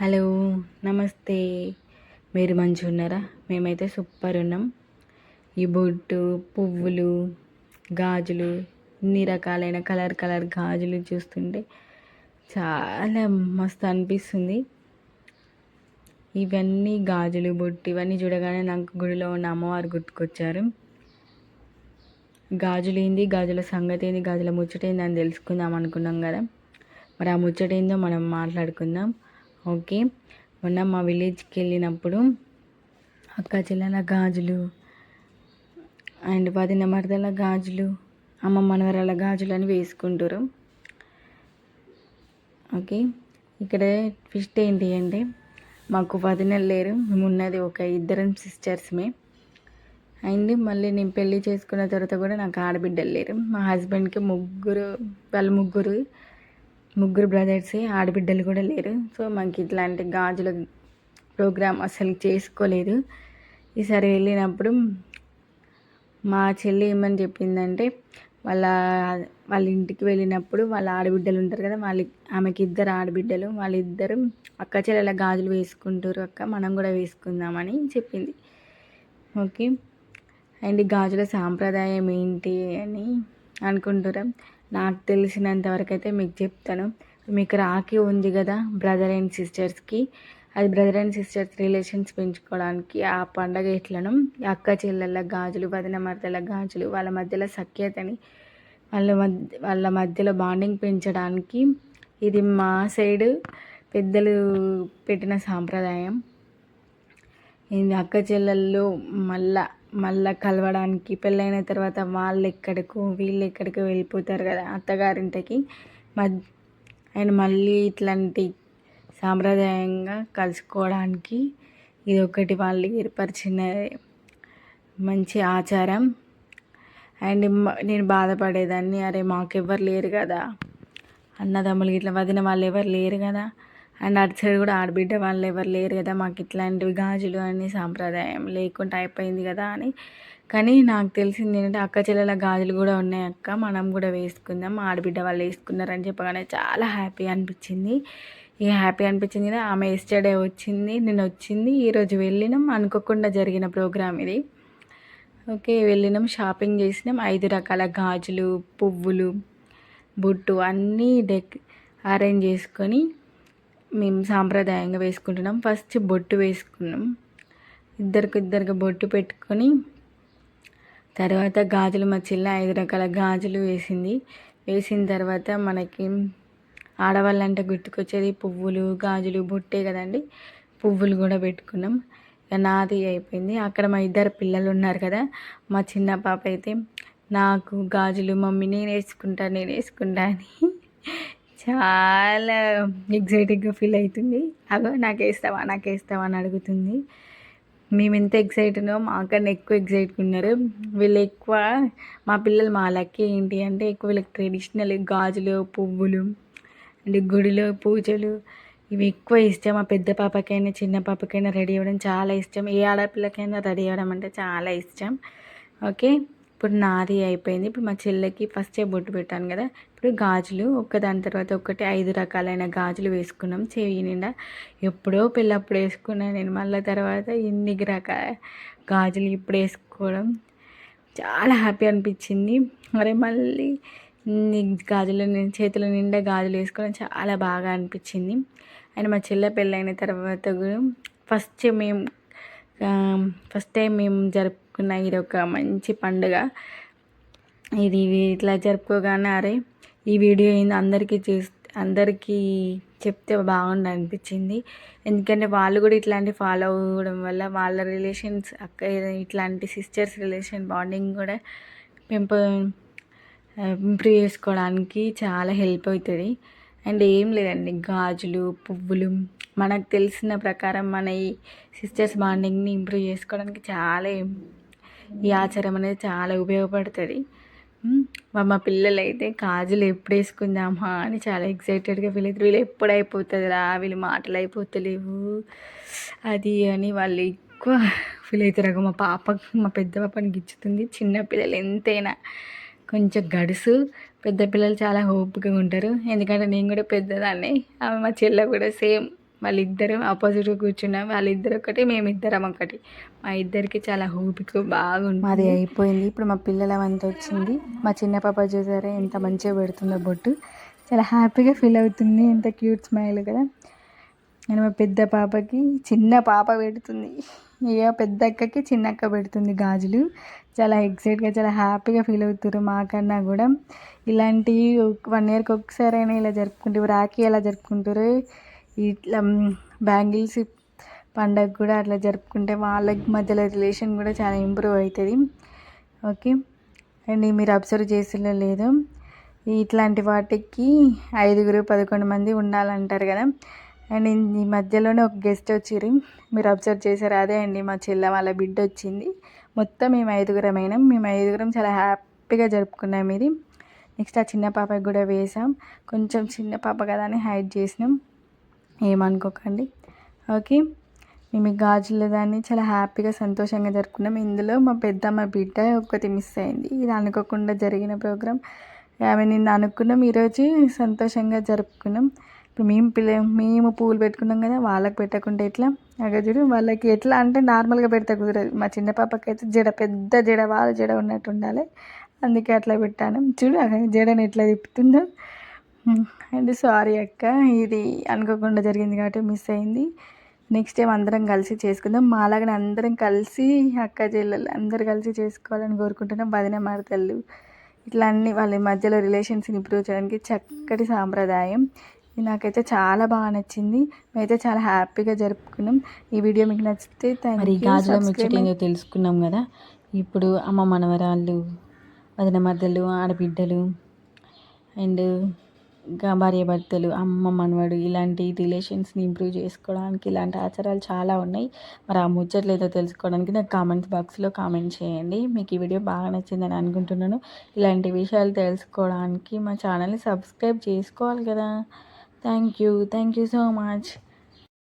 Hello నమస్తే. మీరు మంచిగా ఉన్నారా? మేమైతే సూపర్ ఉన్నాం. ఈ బొట్టు పువ్వులు గాజులు ఇన్ని రకాలైన కలర్ కలర్ గాజులు చూస్తుంటే చాలా మస్తు అనిపిస్తుంది. ఇవన్నీ గాజులు బొట్టు ఇవన్నీ చూడగానే నాకు గుడిలో ఉన్న అమ్మవారు గుర్తుకొచ్చారు. గాజులు ఏంది? గాజుల సంగతి ఏంది? గాజుల ముచ్చట ఏంది అని తెలుసుకుందాం అనుకున్నాం కదా. మరి ఆ ముచ్చట ఏందో మనం మాట్లాడుకుందాం. ఓకే. మొన్న మా విలేజ్కి వెళ్ళినప్పుడు అక్క చెల్లెల గాజులు అండ్ వదిన మరదల గాజులు అమ్మ మనవరాల గాజులు అని వేసుకుంటారు ఓకే. ఇక్కడ ట్విస్ట్ ఏంటి అంటే మాకు వదినలు లేరు మేము ఉన్నది ఒక ఇద్దరం సిస్టర్స్మే. అండ్ మళ్ళీ నేను పెళ్ళి చేసుకున్న తర్వాత కూడా నాకు ఆడబిడ్డలు లేరు. మా హస్బెండ్కి ముగ్గురు వాళ్ళ ముగ్గురు ముగ్గురు బ్రదర్సే ఆడబిడ్డలు కూడా లేరు. సో మనకి ఇట్లాంటి గాజుల ప్రోగ్రాం అసలు చేసుకోలేదు. ఈసారి వెళ్ళినప్పుడు మా చెల్లి ఏమని చెప్పిందంటే వాళ్ళ వాళ్ళ ఇంటికి వెళ్ళినప్పుడు వాళ్ళ ఆడబిడ్డలు ఉంటారు కదా వాళ్ళ ఆమెకి ఇద్దరు ఆడబిడ్డలు వాళ్ళిద్దరు అక్క చెల్లెల గాజులు వేసుకుంటారు అక్క మనం కూడా వేసుకుందామని చెప్పింది. ఓకే. అండ్ గాజుల సాంప్రదాయం ఏంటి అని అనుకుంటున్నాం నాకు తెలిసినంత వరకు అయితే మీకు చెప్తాను. మీకు రాఖీ ఉంది కదా బ్రదర్ అండ్ సిస్టర్స్కి అది బ్రదర్ అండ్ సిస్టర్స్ రిలేషన్స్ పెంచుకోవడానికి ఆ పండగ ఎట్లను అక్క చెల్లెళ్ళ గాజులు వదిన మరదల గాజులు వాళ్ళ మధ్యలో సఖ్యతని వాళ్ళ మధ్య వాళ్ళ మధ్యలో బాండింగ్ పెంచడానికి ఇది మా సైడ్ పెద్దలు పెట్టిన సాంప్రదాయం. అక్క చెల్లెళ్ళు మళ్ళా మళ్ళీ కలవడానికి పెళ్ళైన తర్వాత వాళ్ళు ఎక్కడికో వీళ్ళు ఎక్కడికో వెళ్ళిపోతారు కదా అత్తగారింటికి. మద్ అండ్ మళ్ళీ ఇట్లాంటి సాంప్రదాయంగా కలుసుకోవడానికి ఇది ఒకటి వాళ్ళు ఏర్పరిచిన మంచి ఆచారం. అండ్ నేను బాధపడేదాన్ని అరే మాకెవ్వరు లేరు కదా. అన్నదమ్ములు ఇట్లా వదిన వాళ్ళు ఎవరు లేరు కదా. అండ్ అటు సైడ్ కూడా ఆడబిడ్డ వాళ్ళు ఎవరు లేరు కదా మాకు ఇట్లాంటివి గాజులు అని సాంప్రదాయం లేకుండా అయిపోయింది కదా అని. కానీ నాకు తెలిసింది ఏంటంటే అక్క చెల్లెల గాజులు కూడా ఉన్నాయి అక్క మనం కూడా వేసుకుందాం ఆడబిడ్డ వాళ్ళు వేసుకున్నారని చెప్పగానే చాలా హ్యాపీ అనిపించింది. ఇక హ్యాపీ అనిపించింది కదా ఆమె ఎస్టర్డే వచ్చింది నేను వచ్చింది ఈరోజు వెళ్ళినాం అనుకోకుండా జరిగిన ప్రోగ్రామ్ ఇది. ఓకే వెళ్ళినాం షాపింగ్ చేసినాం ఐదు రకాల గాజులు పువ్వులు బుట్టు అన్నీ డెక్ అరేంజ్ చేసుకొని మేము సాంప్రదాయంగా వేసుకుంటున్నాం. ఫస్ట్ బొట్టు వేసుకున్నాం. ఇద్దరికి ఇద్దరికి బొట్టు పెట్టుకొని తర్వాత గాజులు మా చిల్ల ఐదు రకాల గాజులు వేసింది. వేసిన తర్వాత మనకి ఆడవాళ్ళంటే గుర్తుకొచ్చేది పువ్వులు గాజులు బొట్టే కదండి. పువ్వులు కూడా పెట్టుకున్నాం. ఇక నాది అయిపోయింది. అక్కడ మా ఇద్దరు పిల్లలు ఉన్నారు కదా. మా చిన్న పాప అయితే నాకు గాజులు మమ్మీ నేను వేసుకుంటా నేను వేసుకుంటా అని చాలా ఎగ్జైటింగ్గా ఫీల్ అవుతుంది. అగో నాకేస్తావా నాకేస్తావా నాకు వేస్తావా అని అడుగుతుంది. మేము ఎంత ఎగ్జైట్ ఉన్నామో మాకన్నా ఎక్కువ ఎగ్జైట్గా ఉన్నారు. వీళ్ళు ఎక్కువ మా పిల్లలు మా లక్కీ ఏంటి అంటే ఎక్కువ వీళ్ళకి ట్రెడిషనల్ గాజులు పువ్వులు అంటే గుడిలో పూజలు ఇవి ఎక్కువ ఇష్టం. మా పెద్ద పాపకైనా చిన్న పాపకైనా రెడీ అవ్వడం చాలా ఇష్టం. ఏ ఆడపిల్లకైనా రెడీ అవ్వడం అంటే చాలా ఇష్టం. ఓకే? ఇప్పుడు నాది అయిపోయింది. ఇప్పుడు మా చెల్లెకి ఫస్టే బొట్టు పెట్టాను కదా. ఇప్పుడు గాజులు ఒక్కదాని తర్వాత ఒకటి ఐదు రకాలైన గాజులు వేసుకున్నాం. చెవి నిండా ఎప్పుడో పెళ్ళప్పుడు వేసుకున్నాను నేను. మళ్ళీ తర్వాత ఇన్ని రకాల గాజులు ఇప్పుడు వేసుకోవడం చాలా హ్యాపీ అనిపించింది. మరి మళ్ళీ ఇన్ని గాజులు నేను చేతుల నిండా గాజులు వేసుకోవడం చాలా బాగా అనిపించింది. అండ్ మా చెల్లె పెళ్ళైన తర్వాత కూడా ఫస్ట్ మేము ఫస్ట్ టైం మేము జరుపుకున్న ఇది ఒక మంచి పండుగ. ఇది ఇట్లా జరుపుకోగానే అరే ఈ వీడియో ఏంది అందరికీ చూస్ అందరికీ చెప్తే బాగుండు అనిపించింది. ఎందుకంటే వాళ్ళు కూడా ఇట్లాంటి ఫాలో అవ్వడం వల్ల వాళ్ళ రిలేషన్స్ అక్క ఇట్లాంటి సిస్టర్స్ రిలేషన్ బాండింగ్ కూడా పెంప ఇంప్రూవ్ చేసుకోవడానికి చాలా హెల్ప్ అవుతుంది. అండ్ ఏం లేదండి గాజులు పువ్వులు మనకు తెలిసిన ప్రకారం మన ఈ సిస్టర్స్ బాండింగ్ని ఇంప్రూవ్ చేసుకోవడానికి చాలా ఈ ఆచారం అనేది చాలా ఉపయోగపడుతుంది. మా పిల్లలు అయితే కాజులు ఎప్పుడు వేసుకుందామా అని చాలా ఎక్సైటెడ్గా ఫీల్ అవుతారు వీళ్ళు ఎప్పుడు అయిపోతుందిరా వీళ్ళు మాటలు అయిపోతలేవు అది అని వాళ్ళు ఎక్కువ ఫీల్ అవుతారు మా పాప మా పెద్ద పాపని గిచ్చుతుంది. చిన్న పిల్లలు ఎంతైనా కొంచెం గడుసు పెద్ద పిల్లలు చాలా హోప్గా ఉంటారు. ఎందుకంటే నేను కూడా పెద్దదాన్ని ఆమె మా చెల్లె కూడా సేమ్. వాళ్ళిద్దరం ఆపోజిట్ కూర్చున్నాం. వాళ్ళిద్దరు ఒకటి మేమిద్దరం ఒకటి. మా ఇద్దరికి చాలా ఓపిక బాగుంది మాది అయిపోయింది. ఇప్పుడు మా పిల్లల వంత వచ్చింది. మా చిన్న పాప చూసారా? ఎంత మంచిగా పెడుతుందో బొట్టు. చాలా హ్యాపీగా ఫీల్ అవుతుంది. ఎంత క్యూట్ స్మైల్ కదా. నేను మా పెద్ద పాపకి చిన్న పాప పెడుతుంది. ఇక పెద్ద అక్కకి చిన్న అక్క పెడుతుంది గాజులు. చాలా ఎక్సైట్గా చాలా హ్యాపీగా ఫీల్ అవుతారు మాకన్నా కూడా. ఇలాంటి వన్ ఇయర్కి ఒకసారి అయినా ఇలా జరుపుకుంటారు రాఖీ ఎలా జరుపుకుంటారు? ఇట్లా బ్యాంగిల్స్ పండగ కూడా అట్లా జరుపుకుంటే వాళ్ళకి మధ్యలో రిలేషన్ కూడా చాలా ఇంప్రూవ్ అవుతుంది. ఓకే? అండ్ మీరు అబ్జర్వ్ చేసిలో లేదు. ఇట్లాంటి వాటికి ఐదుగురు పదకొండు మంది ఉండాలంటారు కదా? అండ్ ఈ మధ్యలోనే ఒక గెస్ట్ వచ్చిర్రు. మీరు అబ్జర్వ్ చేశారు అదే అండి. మా చెల్లె వాళ్ళ బిడ్డ వచ్చింది. మొత్తం మేము ఐదుగురం అయినాం. మేము ఐదుగురం చాలా హ్యాపీగా జరుపుకున్నాం ఇది. నెక్స్ట్ ఆ చిన్న పాపకి కూడా వేసాం కొంచెం చిన్న పాప కదా అని హైడ్ చేసినాం. ఏమనుకోకండి. ఓకే? మేము ఈ గాజుల దాన్ని చాలా హ్యాపీగా సంతోషంగా జరుపుకున్నాం. ఇందులో మా పెద్దమ్మ బిడ్డ ఒకటి మిస్ అయింది. ఇది అనుకోకుండా జరిగిన ప్రోగ్రామ్ ఆమె నిన్న అనుకున్నాం. ఈరోజు సంతోషంగా జరుపుకున్నాం. ఇప్పుడు మేము పిల్ల మేము పూలు పెట్టుకున్నాం కదా వాళ్ళకి పెట్టకుండా ఎట్లా? అక్కడ చూడు వాళ్ళకి ఎట్లా అంటే నార్మల్గా పెడితే కుదరదు. మా చిన్న పాపకి అయితే జడ పెద్ద జడ వాళ్ళ జడ ఉన్నట్టు ఉండాలి. అందుకే అట్లా పెట్టాను. చూడు అక్కడ జడని ఎట్లా తిప్పుతుందో. అండ్ సారీ అక్క ఇది అనుకోకుండా జరిగింది కాబట్టి మిస్ అయింది. నెక్స్ట్ టైం అందరం కలిసి చేసుకుందాం. మాలాగనే అందరం కలిసి అక్క చెల్లెలు అందరు కలిసి చేసుకోవాలని కోరుకుంటున్నాం. వదిన మరతలు ఇట్లా అన్ని వాళ్ళ మధ్యలో రిలేషన్స్ని ఇంప్రూవ్ చేయడానికి చక్కటి సాంప్రదాయం. నాకైతే చాలా బాగా నచ్చింది. మేమైతే చాలా హ్యాపీగా జరుపుకున్నాం. ఈ వీడియో మీకు నచ్చితే మరి థ్యాంక్ గాజుల తెలుసుకున్నాం కదా. ఇప్పుడు అమ్మ మనవరాళ్ళు వదిన మద్దలు ఆడబిడ్డలు అండ్ ఇంకా భార్య భర్తలు అమ్మ మనవడు ఇలాంటి రిలేషన్స్ని ఇంప్రూవ్ చేసుకోవడానికి ఇలాంటి ఆచారాలు చాలా ఉన్నాయి. మరి ఆ ముచ్చట్లేదో తెలుసుకోవడానికి నాకు కామెంట్స్ బాక్స్లో కామెంట్ చేయండి. మీకు ఈ వీడియో బాగా నచ్చిందని అనుకుంటున్నాను. ఇలాంటి విషయాలు తెలుసుకోవడానికి మా ఛానల్ని సబ్స్క్రైబ్ చేసుకోవాలి కదా. Thank you thank you so much